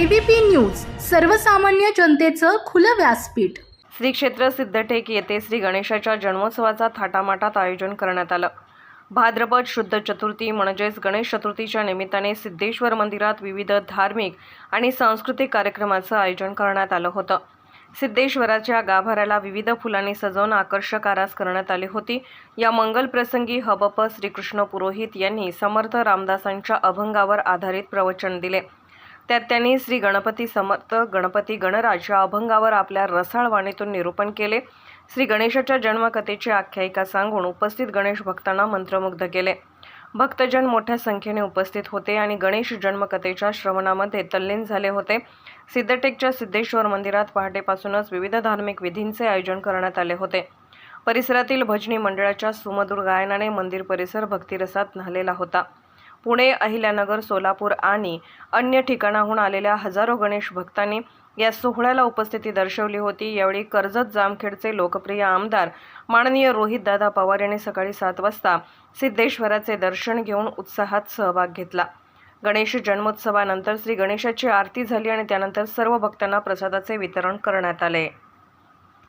ABP news सर्वसामान्य जनतेचं खुलं व्यासपीठ. श्री क्षेत्र सिद्धटेक येथे श्री गणेशाच्या जन्मोत्सवाचा थाटामाटात आयोजन करण्यात आलं. भाद्रपद शुद्ध चतुर्थी म्हणजेच गणेश चतुर्थीच्या निमित्ताने सिद्धेश्वर मंदिरात विविध धार्मिक आणि सांस्कृतिक कार्यक्रमाचं आयोजन करण्यात आलं होतं. सिद्धेश्वराच्या गाभाऱ्याला विविध फुलांनी सजवून आकर्षक आरास करण्यात आली होती. या मंगल प्रसंगी हबप श्रीकृष्ण पुरोहित यांनी समर्थ रामदासांच्या अभंगावर आधारित प्रवचन दिले. त्यात त्यांनी श्री गणपती समर्थ गणपती गणराज या अभंगावर आपल्या रसाळ वाणीतून निरूपण केले. श्री गणेशाच्या जन्मकथेची आख्यायिका सांगून उपस्थित गणेश भक्तांना मंत्रमुग्ध केले. भक्तजन मोठ्या संख्येने उपस्थित होते आणि गणेश जन्मकथेच्या श्रवणामध्ये तल्लीन झाले होते. सिद्धटेकच्या सिद्धेश्वर मंदिरात पहाटेपासूनच विविध धार्मिक विधींचे आयोजन करण्यात आले होते. परिसरातील भजनी मंडळाच्या सुमधुर गायनाने मंदिर परिसर भक्तिरसात न्हालेला होता. पुणे अहिल्यानगर सोलापूर आणि अन्य ठिकाणाहून आलेल्या हजारो गणेश भक्तांनी या सोहळ्याला उपस्थिती दर्शवली होती. यावेळी कर्जत जामखेडचे लोकप्रिय आमदार माननीय रोहितदादा पवार यांनी सकाळी सात वाजता सिद्धेश्वराचे दर्शन घेऊन उत्साहात सहभाग घेतला. गणेश जन्मोत्सवानंतर श्री गणेशाची आरती झाली आणि त्यानंतर सर्व भक्तांना प्रसादाचे वितरण करण्यात आले.